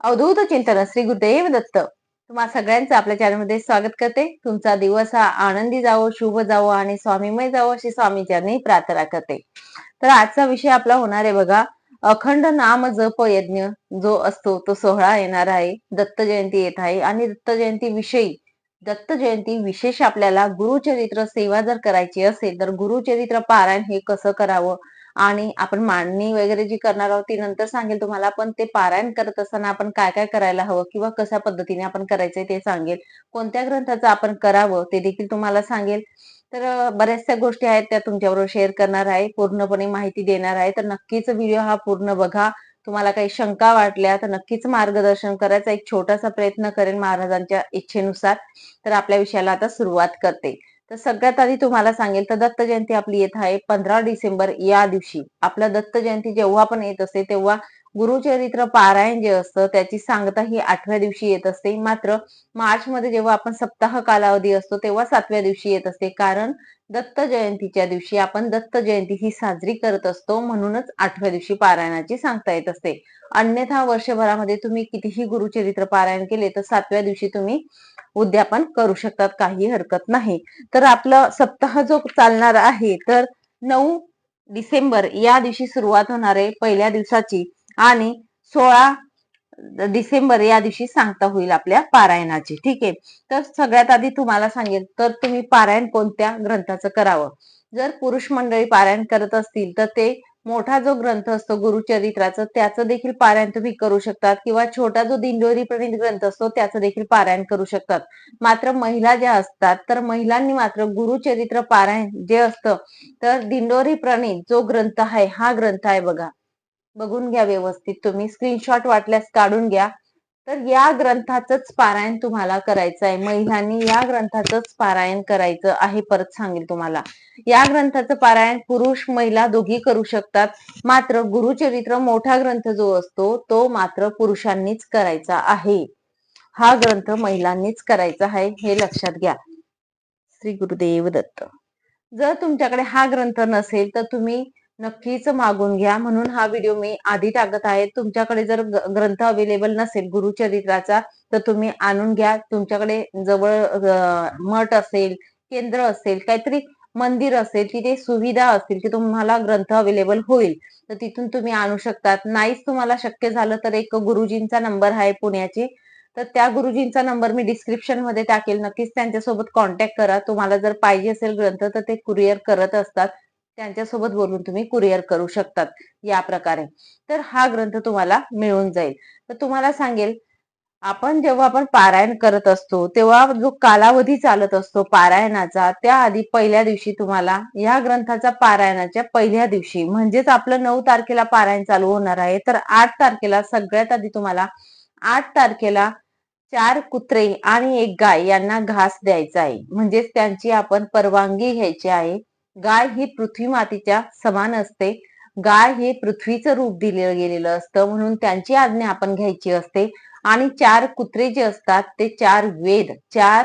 अवधूत चिंतन श्री गुरुदेव दत्त. तुम्हा सगळ्यांचं आपल्या चॅनलमध्ये स्वागत करते. तुमचा दिवस हा आनंदी जावो शुभ जावो आणि स्वामीमय जावो अशी स्वामीच्यांनी प्रार्थना करते. तर आजचा विषय आपला होणार आहे बघा अखंड नाम जप यज्ञ जो असतो तो सोहळा येणार आहे. दत्त जयंती येत आहे आणि दत्त जयंती विषयी दत्त जयंती विशेष आपल्याला गुरुचरित्र सेवा जर करायची असेल तर गुरुचरित्र पारायण हे कसं करावं? आणि आपण मांडणी वगैरे जी करणार आहोत ती नंतर सांगेल तुम्हाला. पण ते पारायण करत असताना आपण काय काय करायला हवं किंवा कशा पद्धतीने आपण करायचंय ते सांगेल. कोणत्या ग्रंथाचं आपण करावं ते देखील तुम्हाला सांगेल. तर बऱ्याचशा गोष्टी आहेत त्या तुमच्याबरोबर शेअर करणार आहे पूर्णपणे माहिती देणार आहे. तर नक्कीच व्हिडिओ हा पूर्ण बघा. तुम्हाला काही शंका वाटल्या तर नक्कीच मार्गदर्शन करायचा एक छोटासा प्रयत्न करेन महाराजांच्या इच्छेनुसार. तर आपल्या विषयाला आता सुरुवात करते. तर सगळ्यात आधी तुम्हाला सांगेल तर दत्त जयंती आपली येत आहे पंधरा डिसेंबर या दिवशी. आपला दत्त जयंती जेव्हा पण येत असते तेव्हा गुरुचरित्र पारायण जे असतं त्याची सांगता ही आठव्या दिवशी येत असते. मात्र मार्च मध्ये जेव्हा आपण सप्ताह कालावधी असतो तेव्हा सातव्या दिवशी येत असते. कारण दत्त जयंतीच्या दिवशी आपण दत्त जयंती ही साजरी करत असतो म्हणूनच आठव्या दिवशी पारायणाची सांगता येत असते. अन्यथा वर्षभरामध्ये तुम्ही कितीही गुरुचरित्र पारायण केले तर सातव्या दिवशी तुम्ही उद्यापन करू शकतात काही हरकत नाही. तर आपलं सप्ताह जो चालणार आहे तर नऊ डिसेंबर या दिवशी सुरुवात होणार आहे पहिल्या दिवसाची. आणि सोळा डिसेंबर या दिवशी सांगता होईल आपल्या पारायणाची ठीक आहे? तर सगळ्यात आधी तुम्हाला सांगेल तर तुम्ही पारायण कोणत्या ग्रंथाचं करावं? जर पुरुष मंडळी पारायण करत असतील तर ते मोठा जो ग्रंथ असतो गुरुचरित्राचं त्याचं देखील पारायण तुम्ही करू शकतात किंवा छोटा जो दिंडोरी प्रणित ग्रंथ असतो त्याचं देखील पारायण करू शकतात. मात्र महिला ज्या असतात तर महिलांनी मात्र गुरुचरित्र पारायण जे असतं तर दिंडोरी प्रणित जो ग्रंथ आहे हा ग्रंथ आहे बघा. बघून घ्या व्यवस्थित. तुम्ही स्क्रीनशॉट वाटल्यास काढून घ्या. तर या ग्रंथाचंच पारायण तुम्हाला करायचं आहे. महिलांनी या ग्रंथाचंच पारायण करायचं आहे परत सांगेल तुम्हाला. या ग्रंथाचं पारायण पुरुष महिला दोघी करू शकतात. मात्र गुरुचरित्र मोठा ग्रंथ जो असतो तो मात्र पुरुषांनीच करायचा आहे. हा ग्रंथ महिलांनीच करायचा आहे हे लक्षात घ्या. श्री गुरुदेव दत्त. जर तुमच्याकडे हा ग्रंथ नसेल तर तुम्ही नक्कीच मागून घ्या. म्हणून हा व्हिडिओ मी आधी टाकत आहे. तुमच्याकडे जर ग्रंथ अवेलेबल नसेल गुरुचरित्राचा तर तुम्ही आणून घ्या. तुमच्याकडे जवळ मठ असेल केंद्र असेल काहीतरी मंदिर असेल तिथे सुविधा असतील की तुम्हाला ग्रंथ अवेलेबल होईल तर तिथून तुम्ही आणू शकतात. नाहीच तुम्हाला शक्य झालं तर एक गुरुजींचा नंबर आहे पुण्याचे. तर त्या गुरुजींचा नंबर मी डिस्क्रिप्शनमध्ये टाकेल. नक्कीच त्यांच्यासोबत कॉन्टॅक्ट करा. तुम्हाला जर पाहिजे असेल ग्रंथ तर ते कुरिअर करत असतात. त्यांच्यासोबत बोलून तुम्ही कुरिअर करू शकतात या प्रकारे. तर हा ग्रंथ तुम्हाला मिळून जाईल. तर तुम्हाला सांगेल आपण जेव्हा आपण पारायण करत असतो तेव्हा जो कालावधी चालत असतो पारायणाचा त्याआधी पहिल्या दिवशी तुम्हाला या ग्रंथाचा पारायणाच्या पहिल्या दिवशी म्हणजेच आपलं नऊ तारखेला पारायण चालू होणार आहे तर आठ तारखेला सगळ्यात आधी तुम्हाला आठ तारखेला चार कुत्रे आणि एक गाय यांना घास द्यायचा आहे. म्हणजेच त्यांची आपण परवानगी घ्यायची आहे. गाय ही पृथ्वी मातीच्या समान असते. गाय हे पृथ्वीचं रूप दिलं गेलेलं असतं म्हणून त्यांची आज्ञा आपण घ्यायची असते. आणि चार कुत्रे जे असतात ते चार वेद चार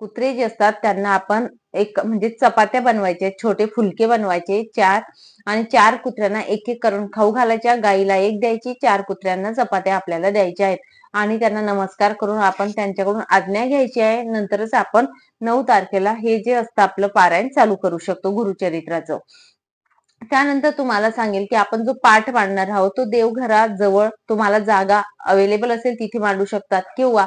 कुत्रे जे असतात त्यांना आपण एक म्हणजे चपात्या बनवायचे छोटे फुलके बनवायचे चार आणि चार कुत्र्यांना एक एक करून खाऊ घालायच्या गाईला एक द्यायची चार कुत्र्यांना चपात्या आपल्याला द्यायच्या आहेत. आणि त्यांना नमस्कार करून आपण त्यांच्याकडून आज्ञा घ्यायची आहे. नंतरच आपण नऊ तारखेला हे जे असतं आपलं पारायण चालू करू शकतो गुरुचरित्राचं. त्यानंतर तुम्हाला सांगेल की आपण जो पाठ मांडणार आहोत तो देवघराजवळ तुम्हाला जागा अवेलेबल असेल तिथे मांडू शकतात. किंवा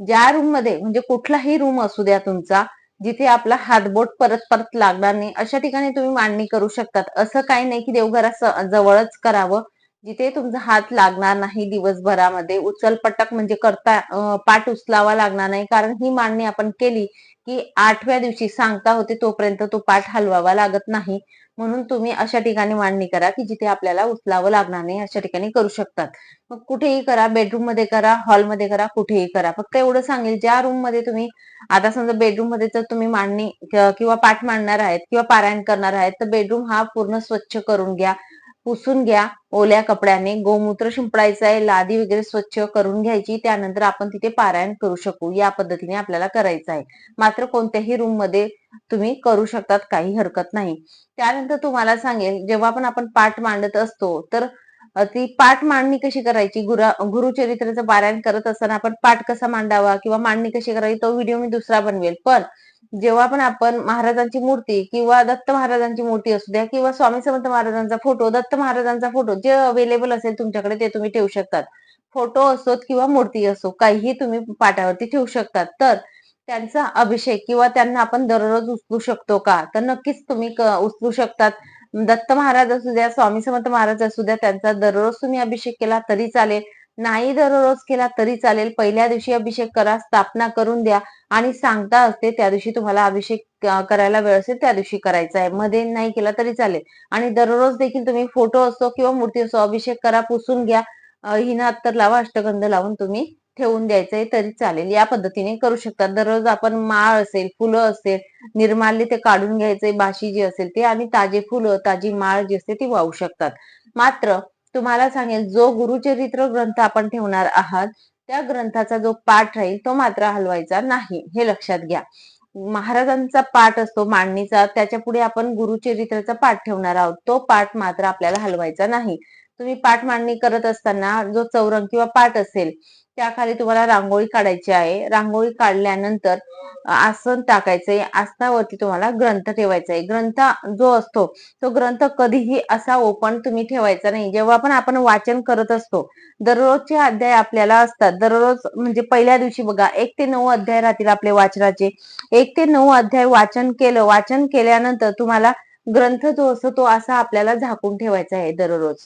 ज्या रूममध्ये म्हणजे कुठलाही रूम असू द्या तुमचा जिथे आपला हातबोट परत परत लागणार नाही अशा ठिकाणी तुम्ही मांडणी करू शकतात. असं काही नाही की देवघरा जवळच करावं. जिथे तुमचा हात लागणार नाही दिवसभरामध्ये उचलपटक म्हणजे करता पाठ उचलावा लागणार नाही. कारण ही मांडणी आपण केली की आठव्या दिवशी सांगता होते तोपर्यंत तो पाठ हलवावा लागत नाही. म्हणून तुम्ही अशा ठिकाणी मांडणी करा की जिथे आपल्याला उचलावं लागणार नाही अशा ठिकाणी करू शकतात. मग कुठेही करा बेडरूममध्ये करा हॉलमध्ये करा कुठेही करा. फक्त एवढं सांगेल ज्या रूममध्ये तुम्ही आता समजा बेडरूममध्ये जर तुम्ही मांडणी किंवा पाठ मांडणार आहेत किंवा पारायण करणार आहेत तर बेडरूम हा पूर्ण स्वच्छ करून घ्या. पुसून घ्या. ओल्या कपड्याने गोमूत्र शिंपडायचं आहे लादी वगैरे स्वच्छ करून घ्यायची त्यानंतर आपण तिथे पारायण करू शकू. या पद्धतीने आपल्याला करायचं आहे मात्र कोणत्याही रूममध्ये तुम्ही करू शकतात काही हरकत नाही. त्यानंतर तुम्हाला सांगेल जेव्हा पण आपण पाठ मांडत असतो तर ती पाठ मांडणी कशी करायची? गुरा गुरुचरित्राचं पारायण करत असताना आपण पाठ कसा मांडावा किंवा मांडणी कशी करावी तो व्हिडिओ मी दुसरा बनवेल. पण जेव्हा पण आपण महाराजांची मूर्ती किंवा दत्त महाराजांची मूर्ती असू द्या किंवा स्वामी समर्थ महाराजांचा फोटो दत्त महाराजांचा फोटो जे अवेलेबल असेल तुमच्याकडे ते तुम्ही ठेवू शकतात. फोटो असोत किंवा मूर्ती असो काहीही तुम्ही पाटावरती ठेवू शकतात. तर त्यांचा अभिषेक किंवा त्यांना आपण दररोज उचलू शकतो का? तर नक्कीच तुम्ही उचलू शकतात. दत्त महाराज असू द्या स्वामी समर्थ महाराज असू द्या त्यांचा दररोज तुम्ही अभिषेक केला तरी चालेल. नाही दररोज केला तरी चालेल. पहिल्या दिवशी अभिषेक करा स्थापना करून द्या आणि सांगता असते त्या दिवशी तुम्हाला अभिषेक करायला वेळ असेल त्या दिवशी करायचा आहे. मध्ये नाही केला तरी चालेल. आणि दररोज देखील तुम्ही फोटो असो किंवा मूर्ती असो अभिषेक करा पुसून घ्या. अ, हिना अत्तर लावा अष्टगंध लावून तुम्ही ठेवून द्यायचंय तरी चालेल. या पद्धतीने करू शकतात. दररोज आपण माळ असेल फुलं असेल निर्माल्य ते काढून घ्यायचे बाशी जी असेल ते आणि ताजे फुलं ताजी माळ जी असते ती वाहू शकतात. मात्र तुम्हाला सांगेल जो गुरुचरित्र ग्रंथ आपण ठेवणार आहात त्या ग्रंथाचा जो पाठ राहील तो मात्र हलवायचा नाही. हे लक्षात घ्या. महाराजांचा पाठ असतो मांडणीचा त्याच्या पुढे आपण गुरुचरित्राचा पाठ ठेवणार आहोत. तो पाठ मात्र आपल्याला हलवायचा नाही. तुम्ही पाठ मांडणी करत असताना जो चौरंग किंवा पाठ असेल त्याखाली तुम्हाला रांगोळी काढायची आहे. रांगोळी काढल्यानंतर आसन टाकायचंय. आसनावरती तुम्हाला ग्रंथ ठेवायचा आहे. ग्रंथ जो असतो तो ग्रंथ कधीही असा ओपन तुम्ही ठेवायचा नाही. जेव्हा पण आपण वाचन करत असतो दररोजचे अध्याय आपल्याला असतात. दररोज म्हणजे पहिल्या दिवशी बघा एक ते नऊ अध्याय राहतील आपले वाचनाचे. एक ते नऊ अध्याय वाचन केलं वाचन केल्यानंतर तुम्हाला ग्रंथ जो असतो तो असा आपल्याला झाकून ठेवायचा आहे दररोज.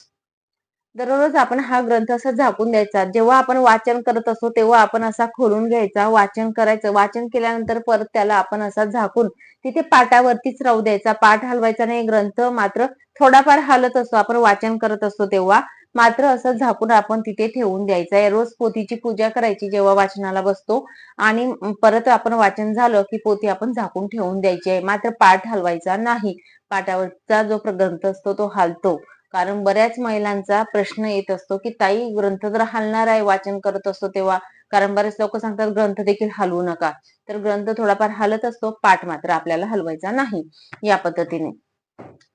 दररोज आपण हा ग्रंथ असा झाकून द्यायचा. जेव्हा आपण वाचन करत असतो तेव्हा आपण असा खोलून घ्यायचा वाचन करायचं. वाचन केल्यानंतर परत त्याला आपण असा झाकून तिथे पाटावरतीच राहू द्यायचा. पाठ हलवायचा नाही. ग्रंथ मात्र थोडाफार हलत असतो. आपण वाचन करत असतो तेव्हा मात्र असं झाकून आपण तिथे ठेवून द्यायचा. आहे रोज पोथीची पूजा करायची जेव्हा वाचनाला बसतो आणि परत आपण वाचन झालं की पोथी आपण झाकून ठेवून द्यायची आहे. मात्र पाठ हलवायचा नाही. पाटावरचा जो ग्रंथ असतो तो हलतो. कारण बऱ्याच महिलांचा प्रश्न येत असतो की ताई ग्रंथ जर हलणार आहे वाचन करत असतो तेव्हा. कारण बरेच लोक सांगतात ग्रंथ देखील हलवू नका. तर ग्रंथ थोडाफार हलत असतो पाठ मात्र आपल्याला हलवायचा नाही या पद्धतीने.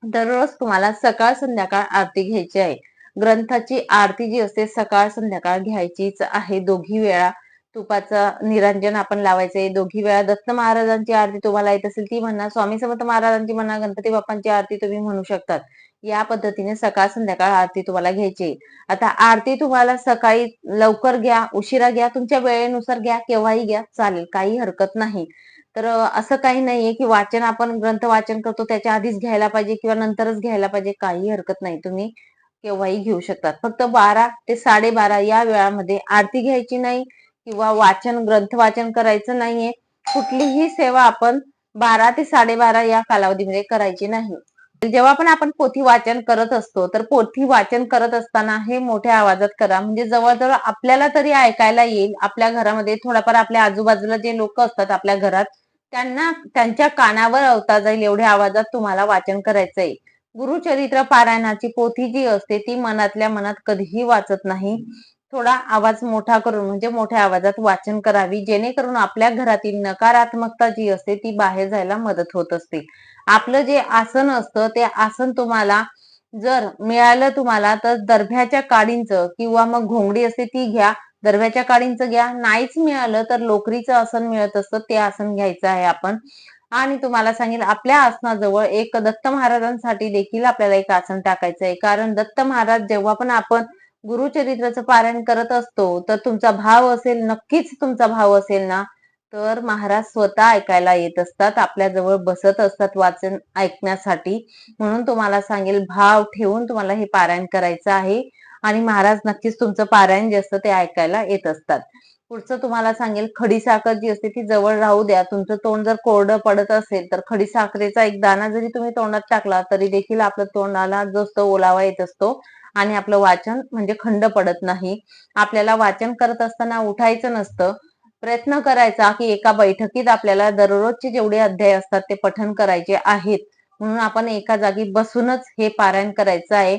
दररोज तुम्हाला सकाळ संध्याकाळ आरती घ्यायची आहे. ग्रंथाची आरती जी असते सकाळ संध्याकाळ घ्यायचीच आहे दोघी वेळा. तुपाचं निरंजन आपण लावायचंय. दोघी वेळा दत्त महाराजांची आरती तुम्हाला येत असेल ती म्हणा. स्वामी समर्थ महाराजांची म्हणा गणपती बाप्पांची आरती तुम्ही म्हणू शकतात. या पद्धतीने सकाळ संध्याकाळ आरती तुम्हाला घ्यायची. आता आरती तुम्हाला सकाळी लवकर घ्या उशिरा घ्या तुमच्या वेळेनुसार घ्या केव्हाही घ्या चालेल काही हरकत नाही. तर असं काही नाहीये की वाचन आपण ग्रंथ वाचन करतो त्याच्या आधीच घ्यायला पाहिजे किंवा नंतरच घ्यायला पाहिजे काही हरकत नाही. तुम्ही केव्हाही घेऊ शकतात. फक्त बारा ते साडेबारा या वेळामध्ये आरती घ्यायची नाही. किंवा वाचन ग्रंथ वाचन करायचं नाहीये. कुठलीही सेवा आपण बारा ते साडेबारा या कालावधीमध्ये करायची नाही. जेव्हा पण आपण पोथी वाचन करत असतो तर पोथी वाचन करत असताना हे मोठ्या आवाजात करा. म्हणजे जवळजवळ आपल्याला तरी ऐकायला येईल. आपल्या घरामध्ये थोडाफार आपल्या आजूबाजूला जे लोक असतात आपल्या घरात त्यांना त्यांच्या कानावर अवता जाईल एवढ्या आवाजात तुम्हाला वाचन करायचं आहे गुरुचरित्र पारायणाची पोथी जी असते ती मनातल्या मनात कधीही वाचत नाही. थोडा आवाज मोठा करून म्हणजे मोठ्या आवाजात वाचन करावी जेणेकरून आपल्या घरातील नकारात्मकता जी असते ती बाहेर जायला मदत होत असते. आपलं जे आसन असतं ते आसन तुम्हाला जर मिळालं तुम्हाला तर दर्भ्याच्या काडींचं किंवा मग घोंगडी असते ती घ्या. दर्भ्याच्या काडींचं घ्या. नाहीच मिळालं तर लोकरीचं आसन मिळत असतं ते आसन घ्यायचं आहे आपण. आणि तुम्हाला सांगेल आपल्या आसनाजवळ एक दत्त महाराजांसाठी देखील आपल्याला एक आसन टाकायचं आहे. कारण दत्त महाराज जेव्हा पण आपण गुरुचरित्राचं पारायण करत असतो तर तुमचा भाव असेल नक्कीच तुमचा भाव असेल ना? तर महाराज स्वतः ऐकायला येत असतात आपल्या जवळ बसत असतात वाचन ऐकण्यासाठी. म्हणून तुम्हाला सांगेल भाव ठेवून तुम्हाला हे पारायण करायचं आहे. आणि महाराज नक्कीच तुमचं पारायण जे असतं ते ऐकायला येत असतात. पुढचं तुम्हाला सांगेल खडी साखर जी असते ती जवळ राहू द्या. तुमचं तोंड जर कोरडं पडत असेल तर खडी साखरेचा एक दाना जरी तुम्ही तोंडात टाकला तरी देखील आपल्या तोंडाला जो ओलावा येत असतो आणि आपलं वाचन म्हणजे खंड पडत नाही. आपल्याला वाचन करत असताना उठायचं नसतं. प्रयत्न करायचा की एका बैठकीत आपल्याला दररोजचे जेवढे अध्याय असतात ते पठन करायचे आहेत. म्हणून आपण एका जागी बसूनच हे पारायण करायचं आहे.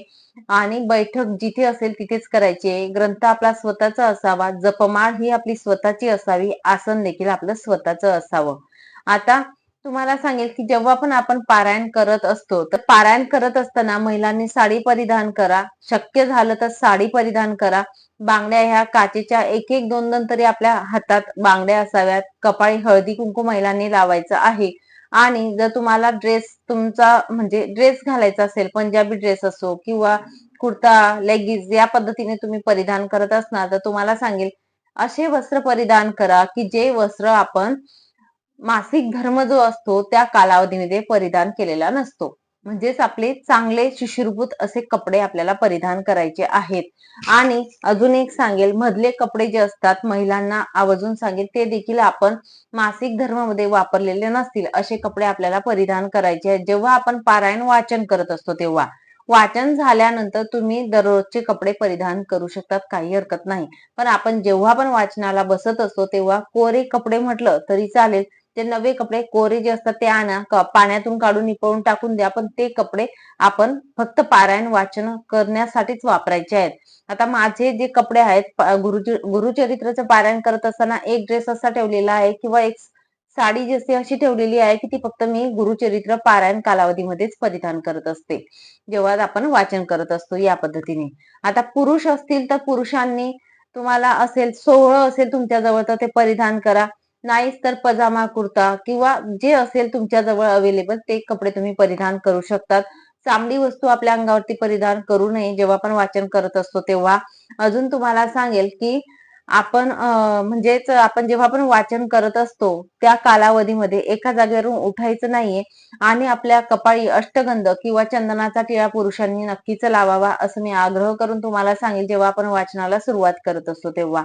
आणि बैठक जिथे असेल तिथेच करायची आहे. ग्रंथ आपला स्वतःचा असावा. जपमाळ ही आपली स्वतःची असावी. आसन देखील आपलं स्वतःचं असावं. आता तुम्हाला सांगेल की जेव्हा पण आपण पारायण करत असतो तर पारायण करत असताना महिलांनी साडी परिधान करा. शक्य झालं तर साडी परिधान करा. बांगड्या ह्या काचेच्या एक एक दोन दोन तरी आपल्या हातात बांगड्या असाव्यात. कपाळी हळदी कुंकू महिलांनी लावायचं आहे. आणि जर तुम्हाला ड्रेस तुमचा म्हणजे ड्रेस घालायचा असेल पंजाबी ड्रेस असो किंवा कुर्ता लेगिन्स या पद्धतीने तुम्ही परिधान करत असणार तर तुम्हाला सांगेल असे वस्त्र परिधान करा की जे वस्त्र आपण मासिक धर्म जो असतो त्या कालावधीमध्ये परिधान केलेला नसतो. म्हणजेच आपले चांगले शिशिरभूत असे कपडे आपल्याला परिधान करायचे आहेत. आणि अजून एक सांगेल मधले कपडे जे असतात महिलांना आवर्जून सांगेल ते देखील आपण मासिक धर्मामध्ये वापरलेले नसतील असे कपडे आपल्याला परिधान करायचे आहेत. जेव्हा आपण पारायण वाचन करत असतो तेव्हा. वाचन झाल्यानंतर तुम्ही दररोजचे कपडे परिधान करू शकतात काही हरकत नाही. पण आपण जेव्हा पण वाचनाला बसत असतो तेव्हा कोरे कपडे म्हटलं तरी चालेल ते नवे कपडे कोरे जे असतात ते आणा पाण्यातून काढून निपळून टाकून द्या पण ते कपडे आपण फक्त पारायण वाचन करण्यासाठीच वापरायचे आहेत. आता माझे जे कपडे आहेत गुरु गुरुचरित्राचं पारायण करत असताना एक ड्रेस असा ठेवलेला आहे किंवा एक साडी जी असते अशी ठेवलेली आहे की ती फक्त मी गुरुचरित्र पारायण कालावधीमध्येच परिधान करत असते. जेव्हा आपण वाचन करत असतो या पद्धतीने. आता पुरुष असतील तर पुरुषांनी तुम्हाला असेल सोहळं असेल तुमच्याजवळ तर ते परिधान करा. नाहीच तर पजामा कुर्ता किंवा जे असेल तुमच्या जवळ अवेलेबल ते कपडे तुम्ही परिधान करू शकतात. चांगली वस्तू आपल्या अंगावरती परिधान करू नये जेव्हा आपण वाचन करत असतो तेव्हा. अजून तुम्हाला सांगेल की आपण म्हणजेच आपण जेव्हा आपण वाचन करत असतो त्या कालावधीमध्ये एका जागेवरून उठायचं नाहीये आणि आपल्या कपाळी अष्टगंध किंवा चंदनाचा टिळा पुरुषांनी नक्कीच लावावा असं मी आग्रह करून तुम्हाला सांगेल जेव्हा आपण वाचनाला सुरुवात करत असतो तेव्हा.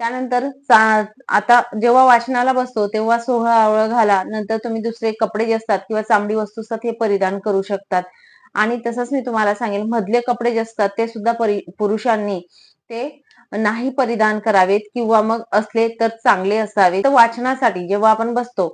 त्यानंतर आता जेव्हा वाचनाला बसतो तेव्हा सोहळा आवळ घाला नंतर तुम्ही दुसरे कपडे जे असतात किंवा चांबडी वस्तू असतात हे परिधान करू शकतात. आणि तसंच मी तुम्हाला सांगेल मधले कपडे जे असतात ते सुद्धा पुरुषांनी ते नाही परिधान करावेत किंवा मग असले तर चांगले असावे तर वाचनासाठी जेव्हा आपण बसतो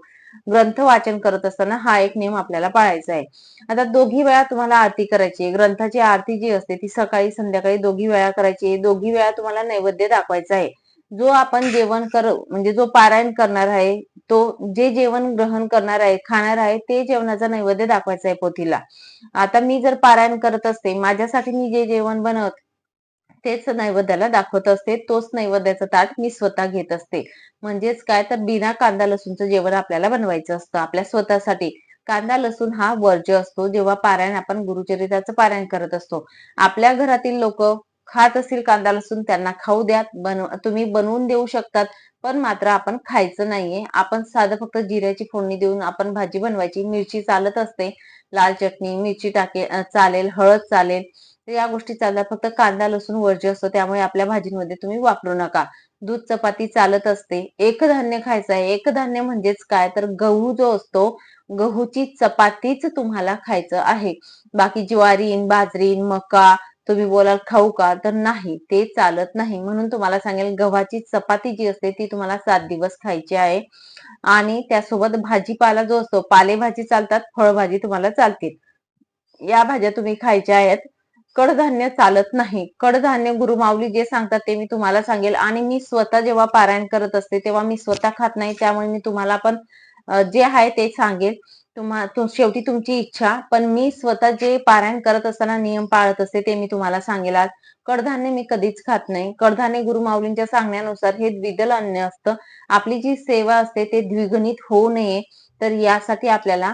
ग्रंथ वाचन करत असताना हा एक नियम आपल्याला पाळायचा आहे. आता दोघी वेळा तुम्हाला आरती करायची ग्रंथाची आरती जी असते ती सकाळी संध्याकाळी दोघी वेळा करायची दोघी वेळा तुम्हाला नैवेद्य दाखवायचा आहे. जो आपण जेवण कर म्हणजे जो पारायण करणार आहे तो जे जेवण ग्रहण करणार आहे खाणार आहे ते जेवणाचा नैवेद्य दाखवायचा आहे पोथीला. आता मी जर पारायण करत असते माझ्यासाठी मी जे जेवण बनवत तेच नैवेद्याला दाखवत असते तोच नैवेद्याचं ताट मी स्वतः घेत असते. म्हणजेच काय तर बिना कांदा लसूणचं जेवण आपल्याला बनवायचं असतं आपल्या स्वतःसाठी. कांदा लसूण हा वर्ज्य असतो जेव्हा पारायण आपण गुरुचरित्राचं पारायण करत असतो. आपल्या घरातील लोक खात असतील कांदा लसूण त्यांना खाऊ द्या बनव तुम्ही बनवून देऊ शकतात पण मात्र आपण खायचं नाहीये. आपण साधं फक्त जिऱ्याची फोडणी देऊन आपण भाजी बनवायची. मिरची चालत असते लाल चटणी मिरची टाके चालेल हळद चालेल. या गोष्टी चालतात. फक्त कांदा लसूण वर्ज्य असतो. त्यामुळे आपल्या भाजीमध्ये तुम्ही वापरू नका. दूध चपाती चालत असते. एक धान्य खायचं आहे. एक धान्य म्हणजेच काय? तर गहू जो असतो गहूची चपातीच तुम्हाला खायचं आहे. बाकी ज्वारीन बाजरीन मका तुम्ही बोलाल खाऊ का? तर नाही ते चालत नाही. म्हणून तुम्हाला सांगेल गव्हाची चपाती जी असते ती तुम्हाला सात दिवस खायची आहे. आणि त्यासोबत भाजीपाला जो असतो पालेभाजी चालतात फळभाजी तुम्हाला चालतील. या भाज्या तुम्ही खायच्या आहेत. कडधान्य चालत नाही. कडधान्य गुरुमाऊली जे सांगतात ते मी तुम्हाला सांगेल. आणि मी स्वतः जेव्हा पारायण करत असते तेव्हा मी स्वतः खात नाही. त्यामुळे मी तुम्हाला पण जे आहे ते सांगेल. तुम्हा शेवटी तुमची इच्छा पण मी स्वतः जे पारायण करत असताना नियम पाळत असते ते मी तुम्हाला सांगेल आज. कडधान्य मी कधीच खात नाही. कडधान्य गुरुमाऊलींच्या सांगण्यानुसार हे द्विदल अन्न असतं. आपली जी सेवा असते ते द्विगणित होऊ नये. तर यासाठी आपल्याला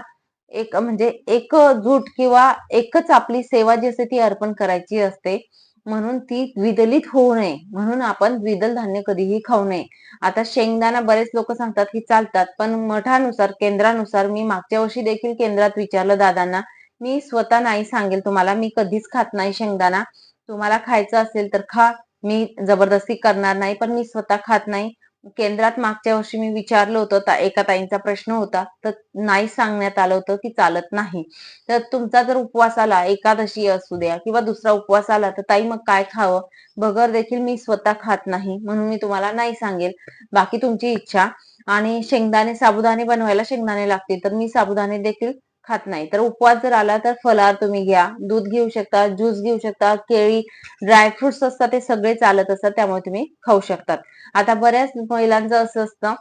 एक म्हणजे एकजूट किंवा एकच आपली सेवा जी असते ती अर्पण करायची असते. म्हणून ती द्विदलित होऊ नये. म्हणून आपण द्विदल धान्य कधीही खाऊ नये. आता शेंगदाणा बरेच लोक सांगतात की चालतात पण मठानुसार केंद्रानुसार मी मागच्या वर्षी देखील केंद्रात विचारलं दादांना मी स्वतः नाही सांगेल तुम्हाला मी कधीच खात नाही शेंगदाणा. तुम्हाला खायचं असेल तर खा मी जबरदस्ती करणार नाही पण मी स्वतः खात नाही. केंद्रात मागच्या वर्षी मी विचारलं होतं एका ताईंचा प्रश्न होता तर नाही सांगण्यात आलं होतं की चालत नाही. तर तुमचा जर उपवास आला एकादशी असू द्या किंवा दुसरा उपवास आला तर ताई मग काय खावं? बगर देखील मी स्वतः खात नाही म्हणून मी तुम्हाला नाही सांगेल. बाकी तुमची इच्छा. आणि शेंगदाणे साबुदाणे बनवायला शेंगदाणे लागतील तर मी साबुदाणे देखील खात नाही. तर उपवास जर आला तर फलार तुम्ही घ्या. दूध घेऊ शकता ज्यूस घेऊ शकता केळी ड्रायफ्रुट्स असतात ते सगळे चालत असतात त्यामुळे तुम्ही खाऊ शकतात. आता बऱ्याच महिलांचं असं असतं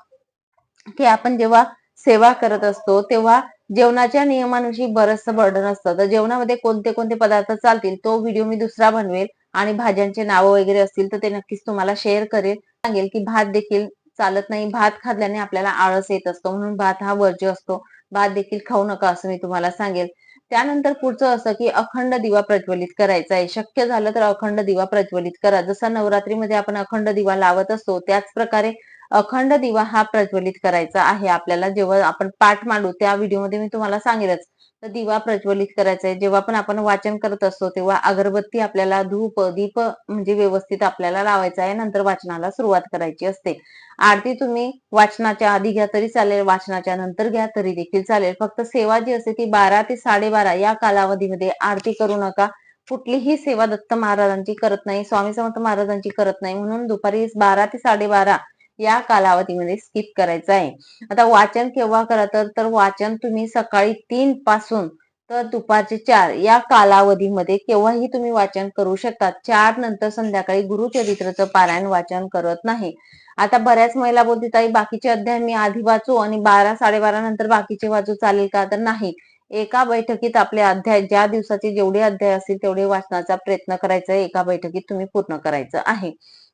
की आपण जेव्हा सेवा करत असतो तेव्हा जेवणाच्या नियमांविषयी बरंचसं बर्डन असतं. तर जेवणामध्ये कोणते कोणते पदार्थ चालतील तो व्हिडिओ मी दुसरा बनवेल आणि भाज्यांचे नावं वगैरे असतील तर ते नक्कीच तुम्हाला शेअर करेल. सांगेल की भात देखील चालत नाही. भात खाल्ल्याने आपल्याला आळस येत असतो. म्हणून भात हा वर्ज्य असतो. भात देखील खाऊ नका असं मी तुम्हाला सांगेल. त्यानंतर पुढचं असं की अखंड दिवा प्रज्वलित करायचा आहे. शक्य झालं तर अखंड दिवा प्रज्वलित करा. जसा नवरात्रीमध्ये आपण अखंड दिवा लावत असतो त्याच प्रकारे अखंड दिवा हा प्रज्वलित करायचा आहे आपल्याला. जेव्हा आपण पाठ मांडू त्या व्हिडिओमध्ये मी तुम्हाला सांगेलच. तर दिवा प्रज्वलित करायचा आहे. जेव्हा पण आपण वाचन करत असतो तेव्हा अगरबत्ती आपल्याला धूप दीप म्हणजे व्यवस्थित आपल्याला लावायचा आहे. नंतर वाचनाला सुरुवात करायची असते. आरती तुम्ही वाचनाच्या आधी घ्या तरी चालेल वाचनाच्या नंतर घ्या तरी देखील चालेल. फक्त सेवा जी असते ती बारा ते साडेबारा या कालावधीमध्ये आरती करू नका. कुठलीही सेवा दत्त महाराजांची करत नाही स्वामी समर्थ महाराजांची करत नाही. म्हणून दुपारी बारा ते साडेबारा या कालावधीमध्ये स्किप करायचं आहे. आता वाचन केव्हा करा तर तर वाचन तुम्ही सकाळी तीन पासून तर दुपारचे चार या कालावधीमध्ये केव्हाही तुम्ही वाचन करू शकता चार नंतर संध्याकाळी गुरुचरित्रचं पारायण वाचन करत नाही. आता बऱ्याच महिला बोलतील ताई बाकीचे अध्याय मी आधी वाचू आणि बारा साडेबारा नंतर बाकीचे वाचू चालेल का? तर नाही. एका बैठकीत आपले अध्याय ज्या दिवसाचे जेवढे अध्याय असतील तेवढे वाचनाचा प्रयत्न करायचा आहे. एका बैठकीत तुम्ही पूर्ण करायचं आहे.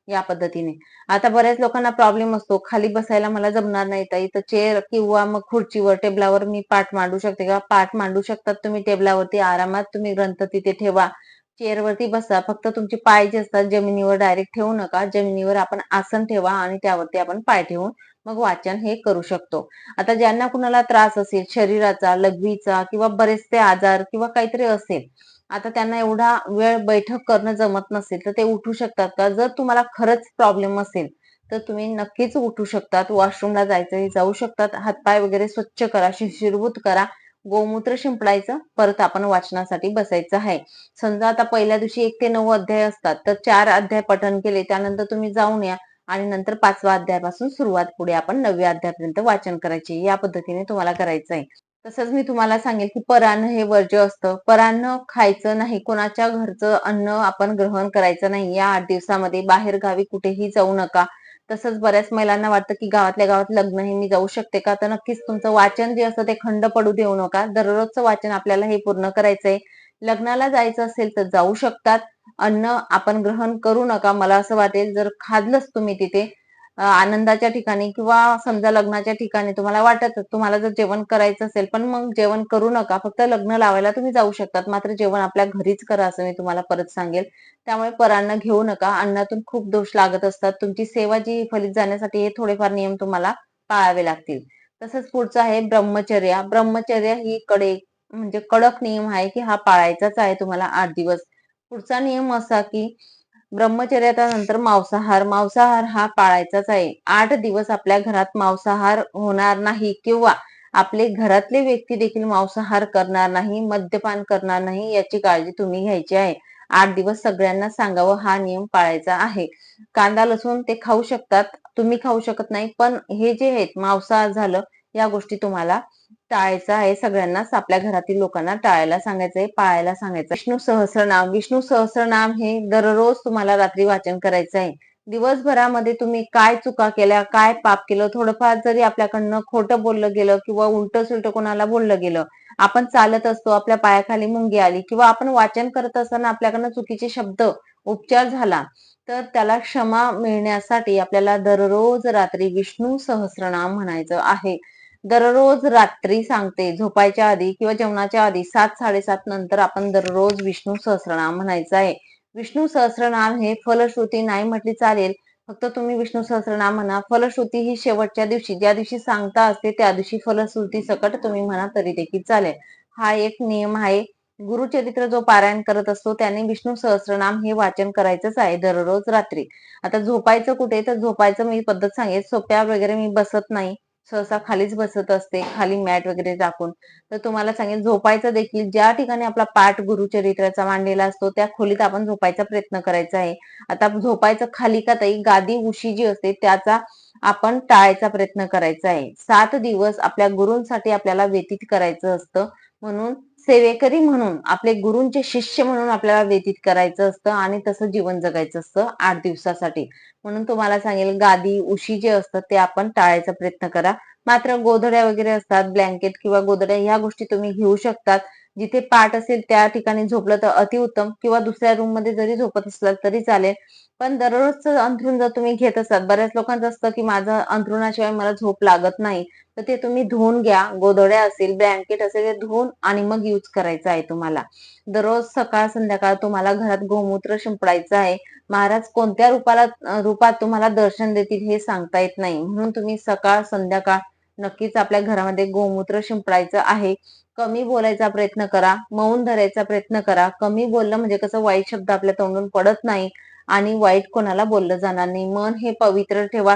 या पद्धतीने. आता बऱ्याच लोकांना प्रॉब्लेम असतो. खाली बसायला मला जमणार नाही तर इथं चेअर किंवा मग खुर्चीवर टेबलावर मी पाठ मांडू शकते किंवा पाठ मांडू शकतात तुम्ही टेबलावरती आरामात तुम्ही ग्रंथ तिथे ठेवा. चेअरवरती बसा. फक्त तुमचे पाय जे असतात जमिनीवर डायरेक्ट ठेवू नका. जमिनीवर आपण आसन ठेवा आणि त्यावरती आपण पाय ठेवून मग वाचन हे करू शकतो. आता ज्यांना कुणाला त्रास असेल शरीराचा लघवीचा किंवा बरेचसे आजार किंवा काहीतरी असेल आता त्यांना एवढा वेळ बैठक करणं जमत नसेल तर ते उठू शकतात का? जर तुम्हाला खरंच प्रॉब्लेम असेल तर तुम्ही नक्कीच उठू शकतात. वॉशरूमला जायचं जाऊ शकतात. हातपाय वगैरे स्वच्छ करा शिशिरभूत करा. गोमूत्र शिंपडायचं परत आपण वाचनासाठी बसायचं आहे. समजा आता पहिल्या दिवशी एक ते नऊ अध्याय असतात तर चार अध्याय पठन केले त्यानंतर तुम्ही जाऊन या आणि नंतर पाचवा अध्यायापासून सुरुवात पुढे आपण नवव्या अध्यायापर्यंत वाचन करायचे. या पद्धतीने तुम्हाला करायचं आहे. तसंच मी तुम्हाला सांगेल की परान्न हे वर्ज्य असतं. परान्न खायचं नाही कोणाच्या घरचं अन्न आपण ग्रहण करायचं नाही. या आठ दिवसामध्ये बाहेर गावी कुठेही जाऊ नका. तसंच बऱ्याच महिलांना वाटतं की गावातल्या गावात लग्न हे मी जाऊ शकते का? तर नक्कीच तुमचं वाचन जे असतं ते खंड पडू देऊ नका. दररोजचं वाचन आपल्याला हे पूर्ण करायचंय. लग्नाला जायचं असेल तर जाऊ शकतात. अन्न आपण ग्रहण करू नका. मला असं वाटेल जर खाल्लंच तुम्ही तिथे आनंदाच्या ठिकाणी किंवा समजा लग्नाच्या ठिकाणी तुम्हाला वाटत तुम्हाला जर जेवण करायचं असेल पण मग जेवण करू नका. फक्त लग्न लावायला तुम्ही जाऊ शकतात. मात्र जेवण आपल्या घरीच करा असं मी तुम्हाला परत सांगेल. त्यामुळे परान्न घेऊ नका. अन्नातून खूप दोष लागत असतात. तुमची सेवा जी फलित जाण्यासाठी हे थोडेफार नियम तुम्हाला पाळावे लागतील. तसंच पुढचं आहे ब्रह्मचर्या. ब्रह्मचर्या ही कडे म्हणजे कडक नियम आहे की हा पाळायचाच आहे तुम्हाला आठ दिवस. पुढचा नियम असा की ब्रह्मचर्याच्या नंतर मांसाहार. मांसाहार हा पाळायचाच आहे. आठ दिवस आपल्या घरात मांसाहार होणार नाही किंवा आपले घरातले व्यक्ती देखील मांसाहार करणार नाही मद्यपान करणार नाही याची काळजी तुम्ही घ्यायची आहे. आठ दिवस सगळ्यांना सांगावं हा नियम पाळायचा आहे. कांदा लसूण ते खाऊ शकतात. तुम्ही खाऊ शकत नाही. पण हे जे आहेत मांसाहार झालं या गोष्टी तुम्हाला टाळायचं आहे. सगळ्यांनाच आपल्या घरातील लोकांना टाळायला सांगायचंय पाळायला सांगायचं विष्णू सहस्रनाम विष्णू सहस्रनाम हे दररोज तुम्हाला रात्री वाचन करायचं आहे दिवसभरामध्ये तुम्ही काय चुका केल्या काय पाप केलं थोडंफार जरी आपल्याकडनं खोटं बोललं गेलं किंवा उलट सुलट कोणाला बोललं गेलं आपण चालत असतो आपल्या पायाखाली मुंगी आली किंवा आपण वाचन करत असताना आपल्याकडनं चुकीचे शब्द उपचार झाला तर त्याला क्षमा मिळण्यासाठी आपल्याला दररोज रात्री विष्णू सहस्रनाम म्हणायचं आहे. दररोज रात्री सांगते झोपायच्या आधी किंवा जेवणाच्या आधी सात साडेसात नंतर आपण दररोज विष्णू सहस्रनाम म्हणायचं आहे. विष्णू सहस्रनाम हे फलश्रुती नाही म्हटली चालेल फक्त तुम्ही विष्णू सहस्रनाम म्हणा. फलश्रुती ही शेवटच्या दिवशी ज्या दिवशी सांगता असते त्या दिवशी फलश्रुती सकट तुम्ही म्हणा तरी देखील चालेल. हा एक नियम आहे. गुरुचरित्र जो पारायण करत असतो त्याने विष्णू सहस्रनाम हे वाचन करायचंच आहे दररोज रात्री. आता झोपायचं कुठे? तर झोपायचं मी पद्धत सांगेल सोप्या वगैरे मी बसत नाही. सहसा खालीच बसत असते खाली मॅट वगैरे टाकून. तर तुम्हाला सांगेल झोपायचं देखील ज्या ठिकाणी आपला पाठ गुरुचरित्राचा मांडलेला असतो त्या खोलीत आपण झोपायचा प्रयत्न करायचा आहे. आता झोपायचं खाली का ताई? गादी उशी जी असते त्याचा आपण टाळायचा प्रयत्न करायचा आहे. सात दिवस आपल्या गुरूंसाठी आपल्याला व्यतीत करायचं असतं. म्हणून सेवेकरी म्हणून आपले गुरुंचे शिष्य म्हणून आपल्याला व्यतीत करायचं असतं आणि तसं जीवन जगायचं असतं आठ दिवसासाठी. म्हणून तुम्हाला सांगेल गादी उशी जे असतं ते आपण टाळायचा प्रयत्न करा. मात्र गोधड्या वगैरे असतात ब्लँकेट किंवा गोधड्या ह्या गोष्टी तुम्ही घेऊ शकतात. जिथे पाठ असेल त्या ठिकाणी झोपलं तर अतिउत्तम किंवा दुसऱ्या रूममध्ये जरी झोपत असलात तरी चालेल. पण दररोजचं अंथरूण जर तुम्ही घेत असाल बऱ्याच लोकांचं असतं की माझं अंथरुणाशिवाय मला झोप लागत नाही तर ते तुम्ही धुवून घ्या गोधड्या असेल ब्लँकेट असेल ते धुवून आणि मग यूज करायचं आहे तुम्हाला. दररोज सकाळ संध्याकाळ तुम्हाला घरात गोमूत्र शिंपडायचं आहे. महाराज कोणत्या रूपाला रूपात तुम्हाला दर्शन देतील हे सांगता येत नाही. म्हणून तुम्ही सकाळ संध्याकाळ नक्कीच आपल्या घरामध्ये गोमूत्र शिंपडायचं आहे. कमी बोलायचा प्रयत्न करा मौन धरायचा प्रयत्न करा. कमी बोललं म्हणजे कसं वाईट शब्द आपल्या तोंडून पडत नाही आणि वाईट कोणाला बोललं जाणार नाही. मन हे पवित्र ठेवा.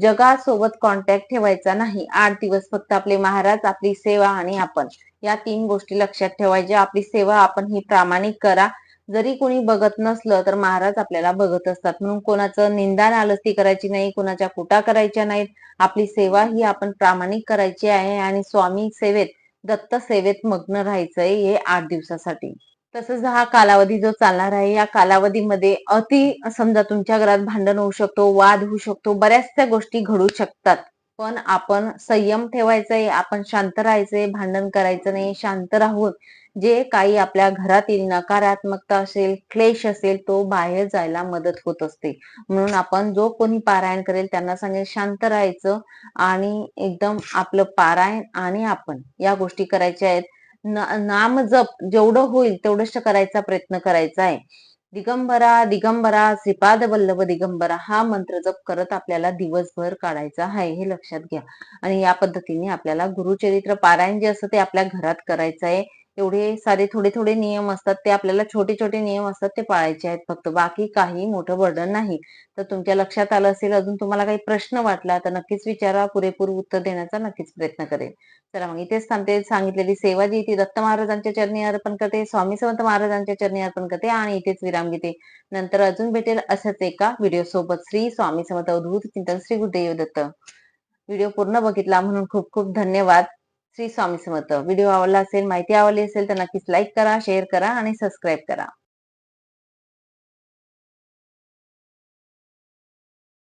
जगासोबत कॉन्टॅक्ट ठेवायचा नाही. आठ दिवस फक्त आपले महाराज आपली सेवा आणि आपण. या तीन गोष्टी लक्षात ठेवायच्या आपली सेवा आपण ही प्रामाणिक करा. जरी कोणी बघत नसलं तर महाराज आपल्याला बघत असतात. म्हणून कोणाचं निंदा नालस्ती करायची नाही कोणाच्या कुटा करायच्या नाहीत. आपली सेवा ही आपण प्रामाणिक करायची आहे आणि स्वामी सेवेत दत्त सेवेत मग्न राहायचंय हे आठ दिवसासाठी. तसंच हा कालावधी जो चालणार आहे या कालावधीमध्ये अति समजा तुमच्या घरात भांडण होऊ शकतो वाद होऊ शकतो बऱ्याचशा गोष्टी घडू शकतात. पण आपण संयम ठेवायचंय आपण शांत राहायचंय भांडण करायचं नाही शांत राहून जे काही आपल्या घरातील नकारात्मकता असेल क्लेश असेल तो बाहेर जायला मदत होत असते. म्हणून आपण जो कोणी पारायण करेल त्यांना सांगेल शांत राहायचं आणि एकदम आपलं पारायण आणि आपण या गोष्टी करायच्या आहेत. नाम जप जेवढं होईल तेवढंच करायचा प्रयत्न करायचा आहे. दिगंबरा दिगंबरा श्रीपाद वल्लभ दिगंबरा हा मंत्र जप करत आपल्याला दिवसभर काढायचा आहे हे लक्षात घ्या. आणि या पद्धतीने आपल्याला गुरुचरित्र पारायण जे असतं ते आपल्या घरात करायचं आहे. एवढे सारे थोडे थोडे नियम असतात ते आपल्याला छोटे छोटे नियम असतात ते पाळायचे आहेत फक्त. बाकी काही मोठं बर्डन नाही. तर तुमच्या लक्षात आलं असेल अजून तुम्हाला काही प्रश्न वाटला तर नक्कीच विचारा. पुरेपूर उत्तर देण्याचा नक्कीच प्रयत्न करेल चला मग इथेच थांबते. सांगितलेली सेवा जी ती दत्त महाराजांच्या चरणी अर्पण करते स्वामी समर्थ महाराजांच्या चरणी अर्पण करते आणि इथेच विराम घेते. नंतर अजून भेटेल असंच एका व्हिडिओ सोबत. श्री स्वामी समर्थ अवधूत चिंतन श्री गुरुदेव दत्त. व्हिडिओ पूर्ण बघितला म्हणून खूप खूप धन्यवाद. श्री स्वामी समर्थ. व्हिडिओ आवडला असेल माहिती आवडली असेल तर नक्कीच लाईक करा शेअर करा आणि सबस्क्राईब करा.